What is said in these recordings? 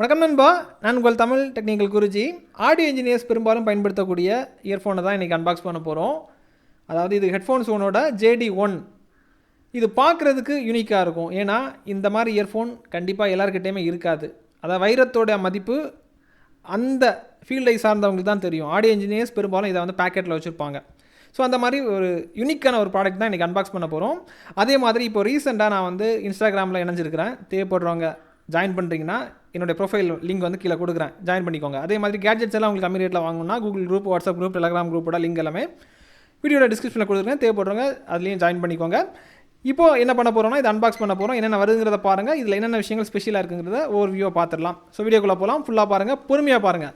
வணக்கம் நண்பா. நான் உங்கள் Tamil technical Guruji. Audio engineers பெரும்பாலும் பயன்படுத்தக்கூடிய இயர்ஃபோனை தான் இன்றைக்கி அன்பாக்ஸ் பண்ண போகிறோம் அதாவது இது ஹெட்ஃபோன்ஸ் ஒனோட ஜேடி ஒன் இது பார்க்குறதுக்கு யூனிக்காக இருக்கும். ஏன்னா இந்த மாதிரி இயர்ஃபோன் கண்டிப்பாக எல்லாருக்கிட்டேயுமே இருக்காது. அதாவது வைரத்தோட மதிப்பு அந்த ஃபீல்டை சார்ந்தவங்களுக்கு தான் தெரியும். ஆடியோ இன்ஜினியர்ஸ் பெரும்பாலும் இதை வந்து பேக்கெட்டில் வச்சுருப்பாங்க. ஸோ அந்த மாதிரி ஒரு யூனிக்கான ஒரு ப்ராடக்ட் தான் இன்றைக்கி அன்பாக்ஸ் பண்ண போகிறோம் அதே மாதிரி இப்போ ரீசெண்டாக நான் வந்து இன்ஸ்டாகிராமில் இணைஞ்சிருக்கிறேன். தேவைப்படுறவங்க ஜாயின் பண்ணுறீங்கன்னா என்னுடைய ப்ரொஃபைல் லிங்க் வந்து கீழே கொடுக்குறேன். ஜாயின் பண்ணிக்கோங்க. அதே மாதிரி கேட்ஜெட்ஸ் எல்லாம் உங்களுக்கு கம்மி ரேட்டில் வாங்கணும்னா Google group WhatsApp group Telegram குரூப்போட லிங்க் எல்லாமே வீடியோட டிஸ்கிரிப்ஷனில் கொடுத்துருக்கேன் தேவைப்படுறவங்க அதுலேயும் ஜாயின் பண்ணிக்கோங்க. இப்போ என்ன பண்ண போகிறோம்னா இது அன்பாக்ஸ் பண்ண போகிறோம் என்னென்ன வருதுங்கிறத பாருங்கள் இதில் என்னென்ன விஷயங்கள் ஸ்பெஷலாக இருக்குங்கிறத ஒரு வியூவை பார்த்துடலாம் ஸோ வீடியோக்குள்ளே போகலாம் ஃபுல்லாக பாருங்கள் பொறுமையாக பாருங்கள்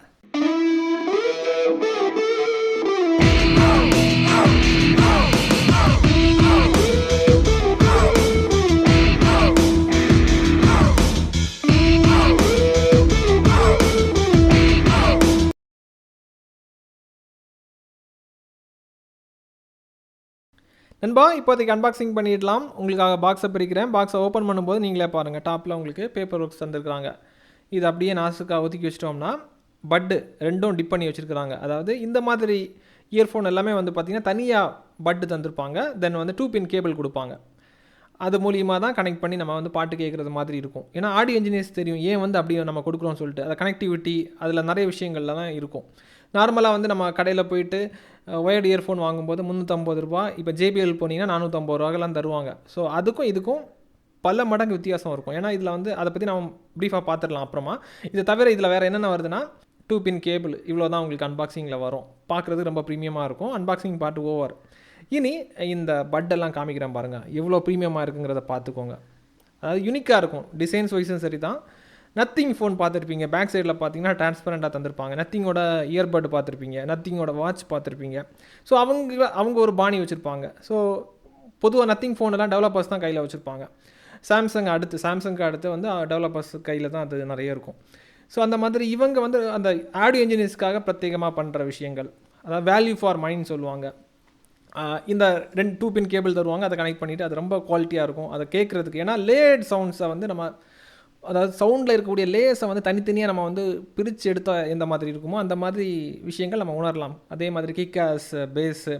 நண்பா இப்போதைக்கு அன்பாக்சிங் பண்ணிடலாம். உங்களுக்காக பாக்ஸை பிரிக்கிறேன். பாக்ஸை ஓப்பன் பண்ணும்போது நீங்களே பாருங்கள் டாப்பில் உங்களுக்கு பேப்பர் ஒர்க்ஸ் தந்துருக்குறாங்க. இது அப்படியே நாசுக்காக ஒதுக்கி வச்சிட்டோம்னா பட்டு ரெண்டும் டிப் பண்ணி வச்சுருக்குறாங்க. அதாவது இந்த மாதிரி இயர்ஃபோன் எல்லாமே வந்து பார்த்திங்கன்னா தனியாக பட்டு தந்திருப்பாங்க. தென் வந்து டூ பின் கேபிள் கொடுப்பாங்க. அது மூலியமாக தான் கனெக்ட் பண்ணி நம்ம வந்து பாட்டு கேட்குறது மாதிரி இருக்கும். ஏன்னா ஆடியோ இன்ஜினியர்ஸ் தெரியும். ஏன் வந்து அப்படி நம்ம கொடுக்குறோம்னு சொல்லிட்டு. அது கனெக்டிவிட்டி அதில் நிறைய விஷயங்கள்லாம் இருக்கும். நார்மலாக வந்து நம்ம கடையில் போயிட்டு ஒயர்டு இயர்ஃபோன் வாங்கும்போது முந்நூற்றம்பது ரூபா இப்போ ஜேபிஎல் போனீங்கன்னா நானூற்றம்பது ரூபாய்க்கெல்லாம் தருவாங்க. ஸோ அதுக்கும் இதுக்கும் பல மடங்கு வித்தியாசம் இருக்கும். ஏன்னா இதில் வந்து அதை பற்றி நம்ம ப்ரீஃபாக பார்த்துடலாம் அப்புறமா. இதை தவிர இதில் வேறு என்னென்ன வருதுன்னா டூ பின் கேபிள் இவ்வளோ தான் உங்களுக்கு அன்பாக்சிங்கில் வரும். பார்க்குறது ரொம்ப ப்ரீமியமாக இருக்கும். அன்பாக்சிங் பார்ட் ஓவர் இனி இந்த பட்டெல்லாம் காமிக்கிறேன் பாருங்கள் எவ்வளோ ப்ரீமியமாக இருக்குங்கிறத பார்த்துக்கோங்க அதாவது யூனிக்காக இருக்கும். டிசைன்ஸ் வைஸும் சரி தான் நத்திங் ஃபோன் பார்த்துருப்பீங்க. பேக் சைடில் பார்த்தீங்கன்னா டிரான்ஸ்பரண்ட்டாக தந்திருப்பாங்க. நத்திங்கோட இயர்பட் பார்த்துருப்பீங்க. நத்திங்கோட வாட்ச் பார்த்துருப்பீங்க. ஸோ அவங்க அவங்க ஒரு பாணி வச்சுருப்பாங்க. ஸோ பொதுவாக நத்திங் ஃபோனெல்லாம் டெவலப்பர்ஸ் தான் கையில் வச்சுருப்பாங்க. சாம்சங் அடுத்து சாம்சங்க்கு அடுத்து வந்து டெவலப்பர்ஸ் கையில் தான் அது நிறைய இருக்கும். ஸோ அந்த மாதிரி இவங்க வந்து அந்த ஆடியோ இன்ஜினியர்ஸ்க்காக பிரத்யேகமாக பண்ணுற விஷயங்கள். அதாவது வேல்யூ ஃபார் மைண்ட் சொல்லுவாங்க. இந்த ரெண்டு டூ பின் கேபிள் தருவாங்க. அதை கனெக்ட் பண்ணிவிட்டு அது ரொம்ப குவாலிட்டியாக இருக்கும். அதை கேட்குறதுக்கு ஏன்னா லேட் சவுண்ட்ஸை வந்து நம்ம அதாவது சவுண்டில் இருக்கக்கூடிய லேஸை வந்து தனித்தனியாக நம்ம வந்து பிரித்து எடுத்தால் எந்த மாதிரி இருக்குமோ அந்த மாதிரி விஷயங்கள் நம்ம உணரலாம். அதே மாதிரி கிக்காஸ் பேஸு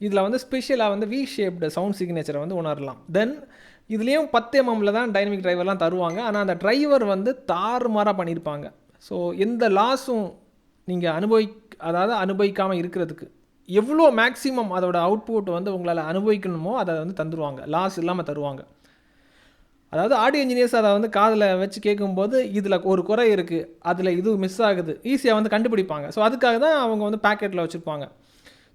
இதில் வந்து ஸ்பெஷலாக வந்து வி ஷேப்டு சவுண்ட் சிக்னேச்சரை வந்து உணரலாம். தென் இதுலேயும் பத்து எம்எம்மில் தான் டைனமிக் டிரைவர்லாம் தருவாங்க. ஆனால் அந்த டிரைவர் வந்து தாறுமாறாக பண்ணியிருப்பாங்க ஸோ எந்த லாஸும் நீங்கள் அனுபவி அதாவது அனுபவிக்காமல் இருக்கிறதுக்கு எவ்வளோ மேக்ஸிமம் அதோட அவுட்புட் வந்து உங்களால் அனுபவிக்கணுமோ அதை வந்து தந்துடுவாங்க லாஸ் இல்லாமல் தருவாங்க. அதாவது ஆடியோ இன்ஜினியர்ஸ் அதை வந்து காதில் வச்சு கேட்கும்போது இதில் ஒரு குறை இருக்குது அதில் இது மிஸ் ஆகுது. ஈஸியாக வந்து கண்டுபிடிப்பாங்க. ஸோ அதுக்காக தான் அவங்க வந்து பேக்கெட்டில் வச்சுருப்பாங்க.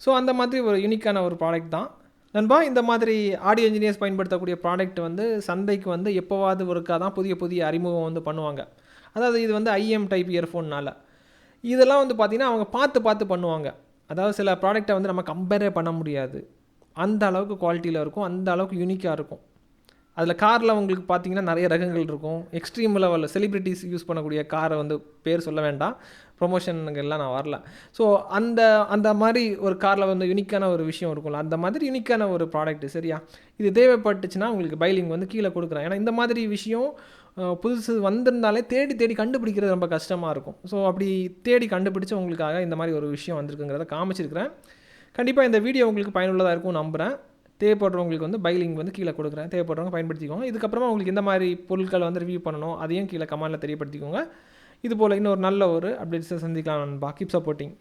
ஸோ அந்த மாதிரி ஒரு யூனிக்கான ஒரு ப்ராடக்ட் தான். நண்பா இந்த மாதிரி ஆடியோ இன்ஜினியர்ஸ் பயன்படுத்தக்கூடிய ப்ராடக்ட் வந்து சந்தைக்கு வந்து எப்போவாது ஒருக்கா தான் புதிய புதிய அறிமுகம் வந்து பண்ணுவாங்க. அதாவது இது வந்து ஐஎம் டைப் இயர்ஃபோன்னால் இதெல்லாம் வந்து பார்த்திங்கன்னா அவங்க பார்த்து பார்த்து பண்ணுவாங்க. அதாவது சில ப்ராடக்டை வந்து நம்ம கம்பேரே பண்ண முடியாது. அந்த அளவுக்கு குவாலிட்டியில் இருக்கும் அந்த அளவுக்கு யூனிக்காக இருக்கும். அதில் காரில் உங்களுக்கு பார்த்தீங்கன்னா நிறைய ரகங்கள் இருக்கும். எக்ஸ்ட்ரீம் லெவலில் செலிப்ரிட்டிஸ் யூஸ் பண்ணக்கூடிய காரை வந்து பேர் சொல்ல வேண்டாம். ப்ரொமோஷனுங்கெல்லாம் நான் வரல. ஸோ அந்த அந்த மாதிரி ஒரு காரில் வந்து யூனிக்கான ஒரு விஷயம் இருக்கும்ல அந்த மாதிரி யூனிக்கான ஒரு ப்ராடக்ட் சரியா? இது தேவைப்பட்டுச்சுன்னா உங்களுக்கு பைலிங் வந்து கீழே கொடுக்குறேன். ஏன்னா இந்த மாதிரி விஷயம் புதுசு வந்திருந்தாலே தேடி தேடி கண்டுபிடிக்கிறது ரொம்ப கஷ்டமாக இருக்கும். ஸோ அப்படி தேடி கண்டுபிடிச்சு உங்களுக்காக இந்த மாதிரி ஒரு விஷயம் வந்திருக்குங்கிறத காமிச்சிருக்கிறேன். கண்டிப்பாக இந்த வீடியோ உங்களுக்கு பயனுள்ளதாக இருக்கும் நம்புகிறேன் தேவைப்படுறவங்களுக்கு வந்து பை லிங்க் வந்து கீழே கொடுக்குறேன். தேவைப்படுறவங்க பயன்படுத்திக்கோங்க. இதுக்கப்புறமா உங்களுக்கு இந்த மாதிரி பொருட்களை வந்து ரிவ்யூ பண்ணணும் அதையும் கீழே கமெண்டில் தெரியப்படுத்திக்கோங்க. இது போல் இன்னொரு நல்ல ஒரு அப்டேட்ஸை சந்திக்கலாம் நண்பா. Keep supporting